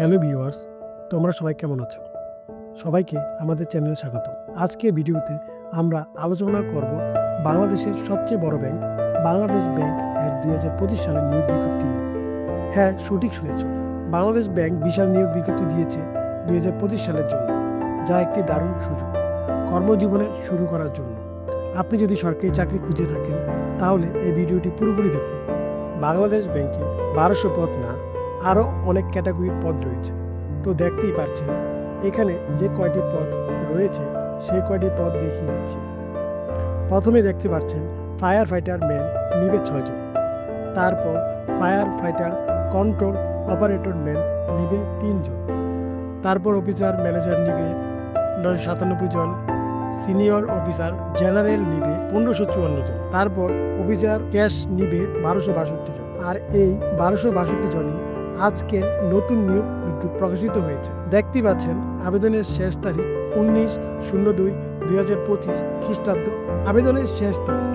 Hello viewers, তোমরা সবাই কেমন আছো? সবাইকে আমাদের চ্যানেলে স্বাগত। আজকে ভিডিওতে আমরা আলোচনা করব বাংলাদেশের সবচেয়ে বড় ব্যাংক, বাংলাদেশ ব্যাংক এর দুই হাজার পঁচিশ সালের নিয়োগ বিজ্ঞপ্তি নিয়ে। হ্যাঁ সঠিক শুনেছ। বাংলাদেশ ব্যাংক বিশাল নিয়োগ বিজ্ঞপ্তি দিয়েছে দুই হাজার পঁচিশ সালের জন্য, যা একটি দারুণ সুযোগ, কর্মজীবনে শুরু করার জন্য। আপনি যদি সরকারি চাকরি খুঁজে থাকেন, তাহলে এই ভিডিওটি পুরোপুরি দেখুন। বাংলাদেশ ব্যাংকে বারোশো পথ না আরও অনেক ক্যাটাগরির পদ রয়েছে। তো দেখতেই পাচ্ছেন, এখানে যে কয়টি পদ রয়েছে, সেই কয়টি পদ দেখিয়ে দিচ্ছি। প্রথমে দেখতে পাচ্ছেন ফায়ার ফাইটার ম্যান নিবে ছয়জন। তারপর fire fighter control operator man নিবে তিনজন। তারপর অফিসার ম্যানেজার নিবে নশো সাতানব্বই জন। সিনিয়র অফিসার জেনারেল নিবে পনেরোশো চুয়ান্ন জন। তারপর অফিসার ক্যাশ নিবে বারোশো বাষট্টি জন। আর এই বারোশো বাষট্টি জনই আজকের নতুন নিয়োগ বিজ্ঞপ্তি প্রকাশিত হয়েছে। দেখতে পাচ্ছেন, আবেদনের শেষ তারিখ উনিশ শূন্য দুই দুই হাজার পঁচিশ খ্রিস্টাব্দ। আবেদনের শেষ তারিখ।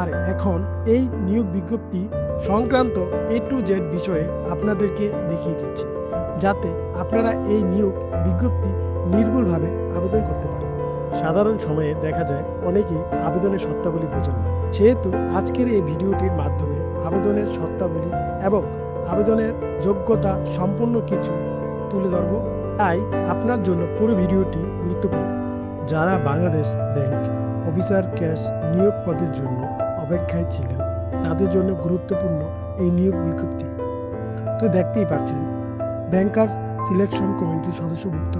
আর এখন এই নিয়োগ বিজ্ঞপ্তি সংক্রান্ত এ টু জেড বিষয়ে আপনাদেরকে দেখিয়ে দিচ্ছি, যাতে আপনারা এই নিয়োগ বিজ্ঞপ্তি নির্ভুলভাবে আবেদন করতে পারেন। সাধারণ সময়ে দেখা যায় অনেকেই আবেদনের সত্তাবলী বোঝেন না। সেহেতু আজকের এই ভিডিওটির মাধ্যমে আবেদনের সত্তাবলী এবং আবেদনের যোগ্যতা সম্পূর্ণ কিছু তুলে ধরব। তাই আপনার জন্য পুরো ভিডিওটি গুরুত্বপূর্ণ। যারা বাংলাদেশ ব্যাংক অফিসার ক্যাশ নিয়োগ পদের জন্য অপেক্ষায় ছিলেন, তাদের জন্য গুরুত্বপূর্ণ এই নিয়োগ বিজ্ঞপ্তি। তো দেখতেই পাচ্ছেন, ব্যাংকার্স সিলেকশন কমিটির সদস্যভুক্ত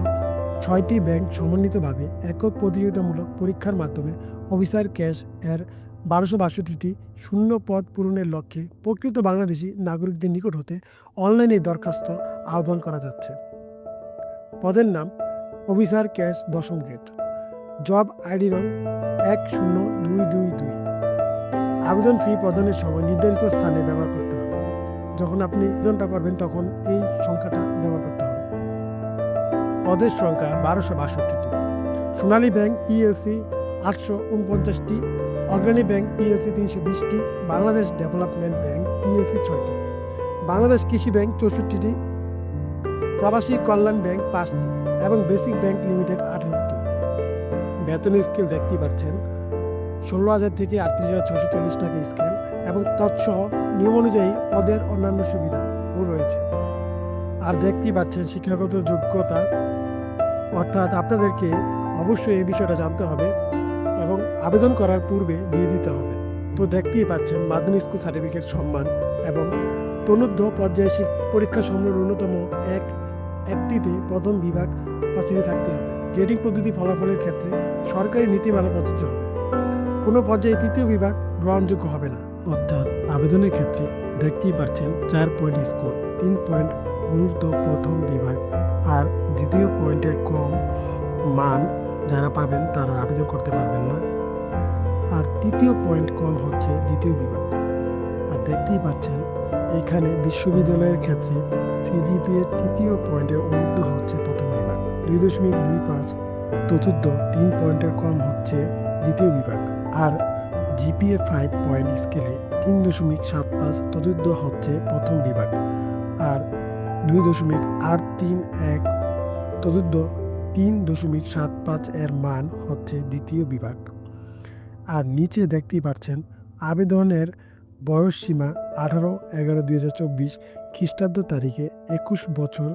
ছয়টি ব্যাংক সমন্বিতভাবে একক প্রতিযোগিতামূলক পরীক্ষার মাধ্যমে অফিসার ক্যাশ এর বারোশো বাষট্টিটি শূন্য পদ পূরণের লক্ষ্যে প্রকৃত বাংলাদেশি নাগরিকদের নিকট হতে অনলাইনে দরখাস্ত আহ্বান করা যাচ্ছে। পদের নাম অফিসার ক্যাশ দশম গ্রেড। জব আইডি নং এক শূন্য দুই দুই দুই। আবেদন ফি প্রদানের সময় নির্ধারিত স্থানে ব্যবহার করতে হবে। যখন আপনি আবেদনটা করবেন, তখন এই সংখ্যাটা ব্যবহার করতে হবে। পদের সংখ্যা বারোশো বাষট্টিটি। সোনালী ব্যাংক পিএলসি আটশো উনপঞ্চাশটি অগ্রণী ব্যাংক পিএলসি তিনশো বিশটি, বাংলাদেশ ডেভেলপমেন্ট ব্যাংক পিএলসি ছয়টি, বাংলাদেশ কৃষি ব্যাংক চৌষট্টিটি, প্রবাসী কল্যাণ ব্যাংক পাঁচটি এবং বেসিক ব্যাংক লিমিটেড আঠারোটি। বেতন স্কেল দেখতেই পাচ্ছেন, ষোলো হাজার থেকে আটত্রিশ হাজার ছশো চল্লিশ টাকা স্কেল এবং তৎসহ নিয়ম অনুযায়ী পদের অন্যান্য সুবিধাও রয়েছে। আর দেখতেই পাচ্ছেন শিক্ষাগত যোগ্যতা, অর্থাৎ আপনাদেরকে অবশ্যই এই বিষয়টা জানতে হবে। এবং আবেদন করার পূর্বে দিয়ে দিতে হবে। তো দেখতেই পাচ্ছেন, মাধ্যমিক স্কুল সার্টিফিকেট সম্মান এবং তনুদ্ধ পর্যায়ে পরীক্ষা সমূহের ন্যূনতম এক, একটিতে প্রথম বিভাগ পাশে থাকতে হবে। গ্রেডিং পদ্ধতি ফলাফলের ক্ষেত্রে সরকারি নীতিমালা প্রযোজ্য হবে। কোনো পর্যায়ে তৃতীয় বিভাগ গ্রহণযোগ্য হবে না। অর্থাৎ আবেদনের ক্ষেত্রে দেখতেই পাচ্ছেন, চার পয়েন্ট স্কোর তিন পয়েন্ট উন্নত প্রথম বিভাগ আর দ্বিতীয় পয়েন্টের কম মান যারা পাবেন তারা আবেদন করতে পারবেন না। আর তৃতীয় পয়েন্ট কম হচ্ছে দ্বিতীয় বিভাগ। আর দেখতেই পাচ্ছেন, এখানে বিশ্ববিদ্যালয়ের ক্ষেত্রে সিজিপিএ তৃতীয় পয়েন্টের ঊর্ধ্ব হচ্ছে প্রথম বিভাগ। দুই দশমিক দুই পাঁচ চতুর্থ তিন পয়েন্টের কম হচ্ছে দ্বিতীয় বিভাগ। আর জিপিএ ফাইভ পয়েন্ট স্কেলে তিন দশমিক সাত পাঁচ চতুর্থ হচ্ছে প্রথম বিভাগ। আর দুই দশমিক আট তিন এক চতুর্থ তিন দশমিক সাত পাঁচ এর মান হচ্ছে দ্বিতীয় বিভাগ। আর নিচে দেখতেই পাচ্ছেন, আবেদনের বয়স সীমা আঠারো এগারো দুই হাজার চব্বিশ খ্রিস্টাব্দ তারিখে একুশ বছর,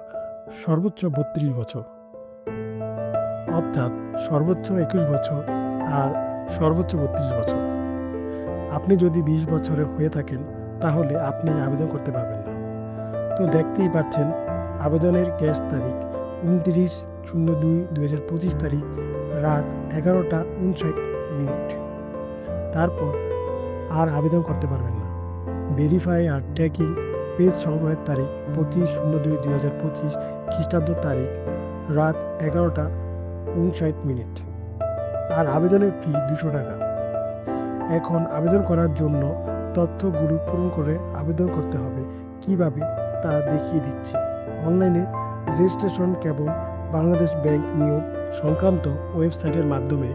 সর্বোচ্চ বত্রিশ বছর। অর্থাৎ সর্বোচ্চ একুশ বছর আর সর্বোচ্চ বত্রিশ বছর। আপনি যদি বিশ বছরের হয়ে থাকেন, তাহলে আপনি আবেদন করতে পারবেন না। তো দেখতেই পাচ্ছেন, আবেদনের ক্যাশ তারিখ উনত্রিশ শূন্য দুই দুই হাজার পঁচিশ তারিখ রাত এগারোটা উনষাট মিনিট। তারপর আর আবেদন করতে পারবেন না। ভেরিফাই আর ট্র্যাকিং পেজ সংগ্রহের তারিখ পঁচিশ শূন্য দুই দুই হাজার পঁচিশ খ্রিস্টাব্দ তারিখ রাত এগারোটা উনষাট মিনিট। আর আবেদনের ফি দুশো টাকা। এখন আবেদন করার জন্য তথ্যগুলো পূরণ করে আবেদন করতে হবে। কীভাবে তা দেখিয়ে দিচ্ছি। অনলাইনে রেজিস্ট্রেশন কেবল বাংলাদেশ ব্যাংক নিয়োগ সংক্রান্ত ওয়েবসাইটের মাধ্যমে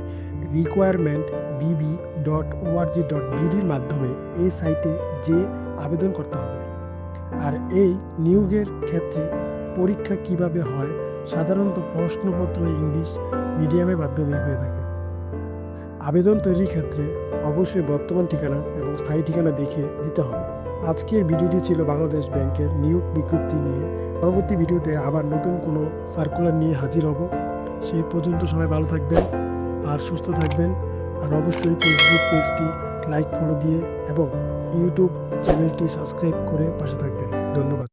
রিকোয়ারমেন্ট বিবি ডট ওআরজি ডট বিডির মাধ্যমে এই সাইটে যে আবেদন করতে হবে। আর এই নিয়োগের ক্ষেত্রে পরীক্ষা কীভাবে হয় সাধারণত প্রশ্নপত্র ইংলিশ মিডিয়ামের মাধ্যমে হয়ে থাকে। আবেদন তৈরির ক্ষেত্রে অবশ্যই বর্তমান ঠিকানা এবং স্থায়ী ঠিকানা দেখে দিতে হবে। আজকের ভিডিওটি ছিল বাংলাদেশ ব্যাংকের নিয়োগ বিজ্ঞপ্তি নিয়ে। পরবর্তী ভিডিওতে আবার নতুন কোনো সার্কুলার নিয়ে হাজির হব। সেই পর্যন্ত সবাই ভালো থাকবেন আর সুস্থ থাকবেন। আর অবশ্যই ফেসবুক পেজটি লাইক ফলো দিয়ে এবং ইউটিউব চ্যানেলটি সাবস্ক্রাইব করে পাশে থাকবেন। ধন্যবাদ।